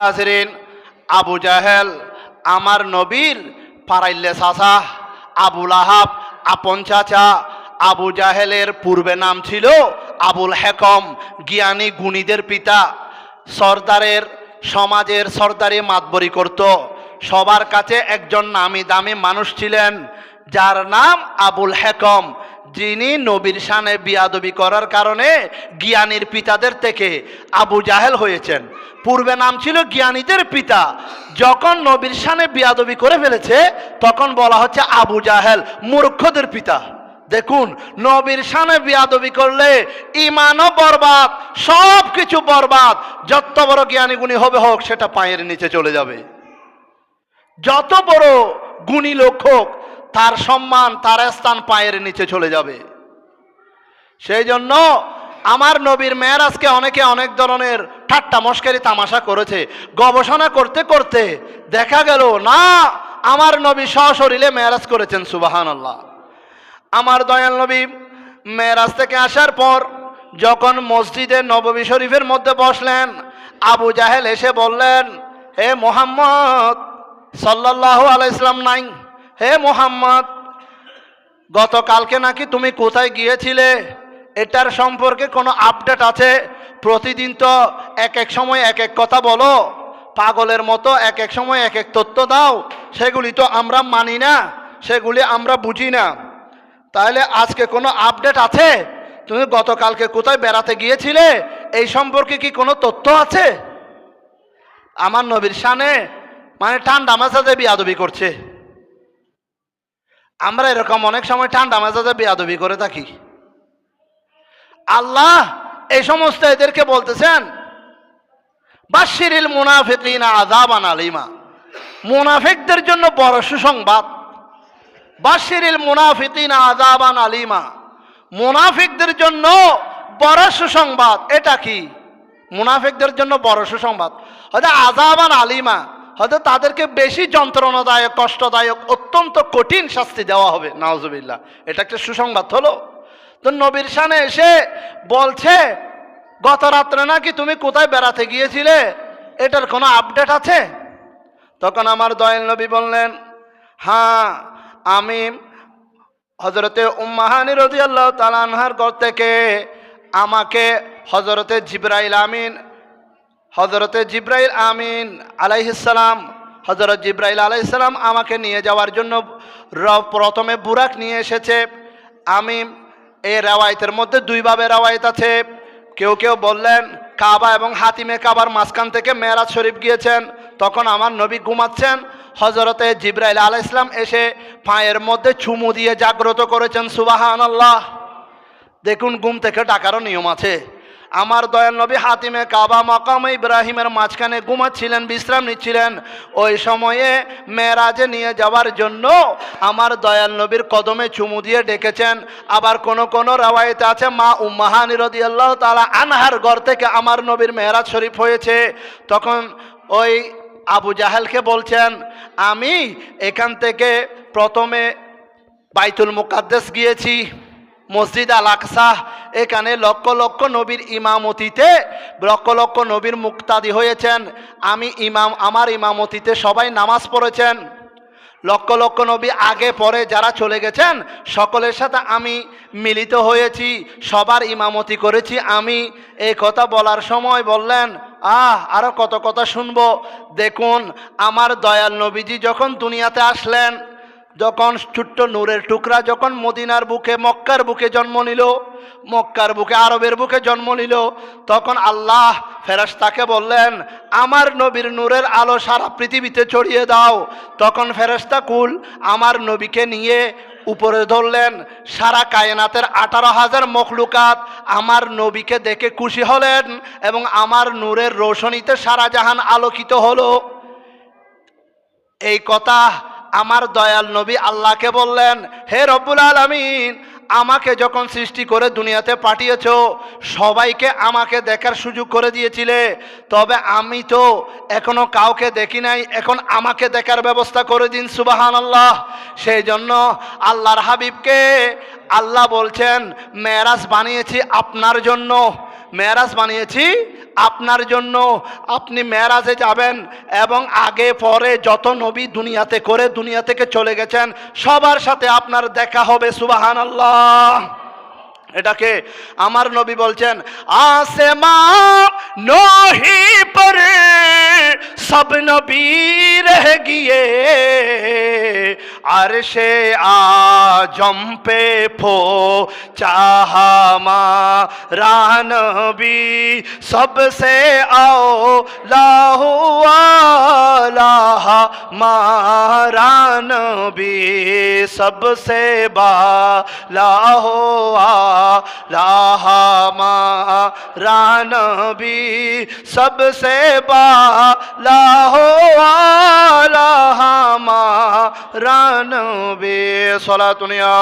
হাজরিন আবু জাহেল, আমার নবীর পারাইল্লে চাচা আবুল আহাব আপন চাচা, আবু জাহেলের পূর্বে নাম ছিল আবুল হেকম, জ্ঞানী গুণীদের পিতা। সর্দারের, সমাজের সর্দারি মাতবরি করত। সবার কাছে একজন নামি দামি মানুষ ছিলেন, যার নাম আবুল হেকম। যিনি নবীর শানে বিয়াদবি করার কারণে জ্ঞানীর পিতাদের থেকে আবু জাহেল হয়েছেন। পূর্বে নাম ছিল জ্ঞানীদের পিতা। যখন নবীর শানে বিয়াদবি করে ফেলেছে, তখন বলা হচ্ছে আবু জাহেল, মূর্খদের পিতা। দেখুন, নবীর শানে বিয়াদবি করলে ইমানও বরবাদ সব কিছু বরবাদ। যত বড় জ্ঞানী গুণী হবে হোক, সেটা পায়ের নিচে চলে যাবে। যত বড় গুণী লোক হোক তার সম্মান, তার স্থান পায়ের নিচে চলে যাবে। সেই জন্য আমার নবীর মেয়েরাজকে অনেকে অনেক ধরনের ঠাট্টা মস্কারি তামাশা করেছে। গবেষণা করতে করতে দেখা গেল, না, আমার নবী সশরীরে মেয়েরাজ করেছেন সুবাহান আল্লাহ আমার দয়াল নবী মেয়েরাজ থেকে আসার পর যখন মসজিদে নববী শরীফের মধ্যে বসলেন, আবু জাহেল এসে বললেন হে মোহাম্মদ সাল্লাহ আলাইসলাম নাই। হে মোহাম্মদ, গতকালকে নাকি তুমি কোথায় গিয়েছিলে? এটার সম্পর্কে কোনো আপডেট আছে? প্রতিদিন তো এক এক সময় এক এক কথা বলো। পাগলের মতো এক এক সময় এক এক তথ্য দাও। সেগুলি তো আমরা মানি না, সেগুলি আমরা বুঝি না। তাহলে আজকে কোনো আপডেট আছে? তুমি গতকালকে কোথায় বেড়াতে গিয়েছিলে? এই সম্পর্কে কি কোনো তথ্য আছে? আমার নবীর শানে মানে ঠান্ডা মাসাজে বিয়াদবি করছে। আমরা এরকম অনেক সময় ঠান্ডা মেজাজে বিয়াদবি করে থাকি। আল্লাহ এই সমস্ত এদেরকে বলতেছেন বাশিরিল মুনাফিকিন আযাবান আলিমা। মুনাফিকদের জন্য বড় সুসংবাদ। বাশিরিল মুনাফিকিন আযাবান আলিমা। মুনাফিকদের জন্য বড় সুসংবাদ। এটা কি? মুনাফিকদের জন্য বড় সুসংবাদ। হয়তো আজাবান আলিমা। হয়তো তাদেরকে বেশি যন্ত্রণাদায়ক, কষ্টদায়ক, অত্যন্ত কঠিন শাস্তি দেওয়া হবে নওয়াজবিল্লা এটা একটা সুসংবাদ হলো। তো নবীর সানে এসে বলছে গত রাত্রে নাকি তুমি কোথায় বেড়াতে গিয়েছিলে? এটার কোনো আপডেট আছে? তখন আমার দয়াল নবী বললেন হ্যাঁ আমি হজরতে উম্মাহানি রদি তালানহার ঘর থেকে আমাকে হজরতে জিব্রাইল আমিন হজরতে জিব্রাইল আমিন আলাইহিসালাম হজরত জিব্রাইল আলাইহিসালাম আমাকে নিয়ে যাওয়ার জন্য প্রথমে বুরাক নিয়ে এসেছে। আমি এই রেওয়ায়তের মধ্যে দুইভাবে রেওয়ায়ত আছে। কেউ কেউ বললেন, কাবা এবং হাতিমে কাবার মাঝখান থেকে মেরাজ শরীফ গিয়েছেন, তখন আমার নবী ঘুমাচ্ছেন। হজরতে জিব্রাইল আলাহ ইসলাম এসে পায়ের মধ্যে চুমু দিয়ে জাগ্রত করেছেন সুবাহান আল্লাহ দেখুন, ঘুম থেকে ডাকারও নিয়ম আছে। আমার দয়াল নবী হাতিমে কাবা মাকাম ইব্রাহিমের মাঝখানে ঘুমাচ্ছিলেন, বিশ্রাম নিচ্ছিলেন। ওই সময়ে মেয়েরাজে নিয়ে যাওয়ার জন্য আমার দয়াল নবীর কদমে চুমু দিয়ে ডেকেছেন। আবার কোন কোন রাওয়ায়তে আছে, মা উম্মাহানি রদি আল্লাহ তালা আনহার ঘর থেকে আমার নবীর মেয়েরাজ শরীফ হয়েছে। তখন ওই আবু জাহেলকে বলছেন, আমি এখান থেকে প্রথমে বাইতুল মুকাদ্দেস গিয়েছি। মসজিদ আল আকসা এখানে লক্ষ লক্ষ নবীর ইমামতিতে, লক্ষ লক্ষ নবীর মুক্তাদি হয়েছেন। আমি ইমাম, আমার ইমামতিতে সবাই নামাজ পড়েছেন। লক্ষ লক্ষ নবী আগে পরে যারা চলে গেছেন, সকলের সাথে আমি মিলিত হয়েছি, সবার ইমামতি করেছি আমি। এই কথা বলার সময় বললেন, আহ আরও কত কথা শুনব। দেখুন, আমার দয়াল নবীজি যখন দুনিয়াতে আসলেন যখন ছোট্ট নূরের টুকরা, যখন মদিনার বুকে, মক্কার বুকে জন্ম নিল, মক্কার বুকে, আরবের বুকে জন্ম নিল, তখন আল্লাহ ফেরেশতাকে বললেন, আমার নবীর নূরের আলো সারা পৃথিবীতে ছড়িয়ে দাও। তখন ফেরেশতা কুল আমার নবীকে নিয়ে উপরে ধরলেন, সারা কায়নাতের আঠারো হাজার মখলুকাত আমার নবীকে দেখে খুশি হলেন এবং আমার নূরের রোশনীতে সারা জাহান আলোকিত হলো। এই কথা আমার দয়াল নবী আল্লাহকে বললেন, হে রব্বুল আলমিন, আমাকে যখন সৃষ্টি করে দুনিয়াতে পাঠিয়েছ, সবাইকে আমাকে দেখার সুযোগ করে দিয়েছিলে। তবে আমি তো এখনও কাউকে দেখি নাই, এখন আমাকে দেখার ব্যবস্থা করে দিন সুবাহান আল্লাহ সেই জন্য আল্লাহর হাবিবকে আল্লাহ বলছেন মেরাজ বানিয়েছি আপনার জন্য। মেয়ারাজ বানিয়েছি। আপনার জন্য আপনি মেয়ারাজে যাবেন এবং আগে পরে যত নবী দুনিয়াতে করে দুনিয়া থেকে চলে গেছেন, সবার সাথে আপনার দেখা হবে সুবাহান আল্লাহ এটাকে আমার নবী বলছেন, আসেমা নহি পরে সব নবী রে গিয়ে अरशे आज़म पे फो चाहमा रानबी सबसे आओ लाहुआ लाहा मारानबी सबसे बा लाहुआ लाहा मारानबी सबसे बा, ला رانو بے صلاة نیا